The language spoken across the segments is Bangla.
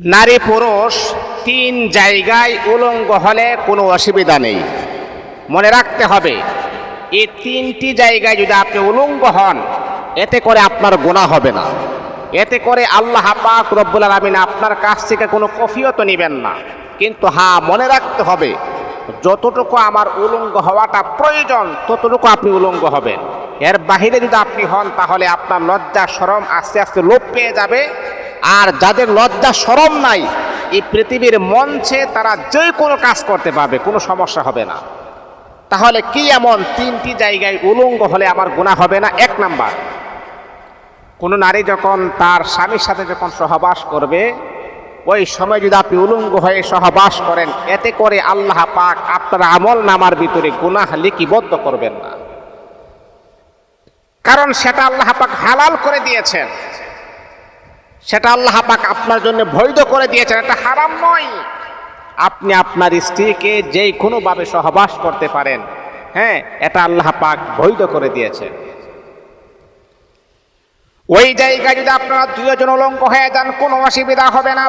নারী পুরুষ তিন জায়গায় উলঙ্গ হলে কোনো অসুবিধা নেই। মনে রাখতে হবে, এই তিনটি জায়গায় যদি আপনি উলঙ্গ হন, এতে করে আপনার গোনা হবে না। এতে করে আল্লাহ পাক রব্বুল আলমিন আপনার কাছ থেকে কোনো কফিয়ত নেবেন না। কিন্তু হ্যাঁ মনে রাখতে হবে, যতটুকু আমার উলঙ্গ হওয়াটা প্রয়োজন, ততটুকু আপনি উলঙ্গ হবেন। এর বাহিরে যদি আপনি হন, তাহলে আপনার লজ্জা সরম আস্তে আস্তে লোপ পেয়ে যাবে। আর যাদের লজ্জা সরম নাই, এই পৃথিবীর মঞ্চে তারা যে কোনো কাজ করতে পারবে, কোনো সমস্যা হবে না। তাহলে কি এমন তিনটি জায়গায় উলঙ্গ হলে আমার গুণা হবে না? এক নাম্বার, কোনো নারী যখন তার স্বামীর সাথে যখন সহবাস করবে, ওই সময় যদি আপনি উলঙ্গ হয়ে সহবাস করেন, এতে করে আল্লাহ পাক আপনার আমল নামার ভিতরে গুনাহ লিপিবদ্ধ করবেন না। কারণ সেটা আল্লাহ পাক হালাল করে দিয়েছেন। সেটা আল্লাহ পাক আপনার জন্য বৈধ করে দিয়েছেন, এটা হারাম নয়। আপনি আপনার স্ত্রীকে যে কোনোভাবে সহবাস করতে পারেন হ্যাঁ এটা আল্লাহ পাক বৈধ করে দিয়েছেন। ওই জায়গায় যদি আপনারা দুজন অলঙ্ক হয়ে যান, কোনো অসুবিধা হবে না।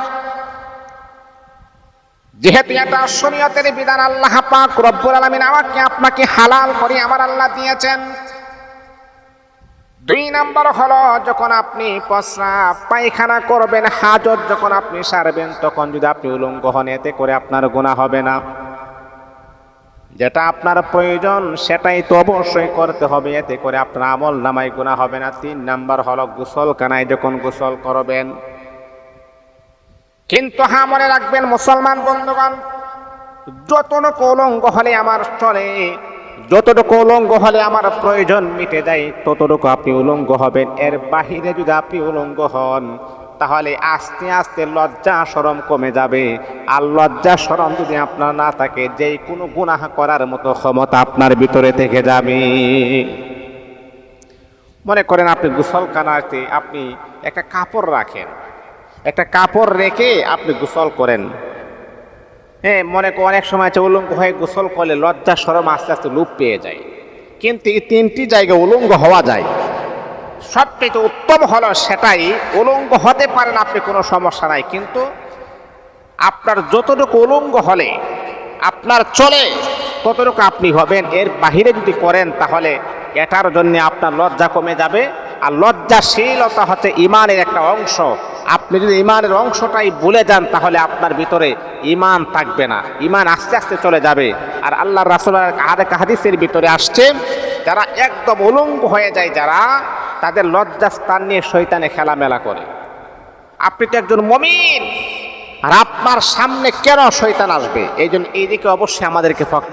যেহেতু এটা শরীয়তের বিধান, আল্লাহ পাক রব্বুল আলামিন আমাকে, আপনাকে হালাল করে আমার আল্লাহ দিয়েছেন। দুই নাম্বার হলো, যখন আপনি প্রস্রাব পায়খানা করবেন, হাজত যখন আপনি সারবেন, তখন যদি আপনি উলঙ্গ হন, এতে করে আপনার গুণা হবে না। যেটা আপনার প্রয়োজন, সেটাই তো অবশ্যই করতে হবে, এতে করে আপনার আমল নামাই গুণা হবে না। তিন নাম্বার হলো গোসল কানায় যখন গোসল করবেন, কিন্তু হা মনে রাখবেন, মুসলমান বন্ধুগণ, যতটুকু উলঙ্গ হলে আমার চলে যতটুকু উলঙ্গ হলে আমার প্রয়োজন মিটে যায়, ততটুকু আপনি উলঙ্গ হবেন। এর বাহিরে যদি আপনি উলঙ্গ হন, তাহলে আস্তে আস্তে লজ্জা সরম কমে যাবে। আর লজ্জা সরম যদি আপনার না থাকে, যেই কোনো গুনাহ করার মতো ক্ষমতা আপনার ভিতরে থেকে যাবে। মনে করেন আপনি গোসল কানাতে আপনি একটা কাপড় রাখেন। একটা কাপড় রেখে আপনি গোসল করেন। হ্যাঁ মনে করো, অনেক সময় আছে উলঙ্গ হয়ে গোসল করলে লজ্জা, সরম আস্তে আস্তে লুপ পেয়ে যায়। কিন্তু এই তিনটি জায়গায় উলঙ্গ হওয়া যায়। সবচেয়ে উত্তম হলো সেটাই, উলঙ্গ হতে পারেন আপনি, কোনো সমস্যা নাই। কিন্তু আপনার যতটুকু উলঙ্গ হলে, আপনার চলে, ততটুকু আপনি হবেন। এর বাহিরে যদি করেন, তাহলে এটার জন্য আপনার লজ্জা কমে যাবে। আর লজ্জাশীলতা হচ্ছে ইমানের একটা অংশ। আপনি যদি ইমানের অংশটাই ভুলে যান, তাহলে আপনার ভিতরে ইমান থাকবে না। ইমান আস্তে আস্তে চলে যাবে। আর আল্লাহ রাসুলের আরেক হাদিসের ভিতরে আসছে, যারা একদম উলঙ্গ হয়ে যায়, যারা তাদের লজ্জাস্থান নিয়ে শৈতানে খেলামেলা করে। আপনি তো একজন মমিন, আর আপনার সামনে কেন শৈতান আসবে? এই জন্য এইদিকে অবশ্যই আমাদেরকে ফক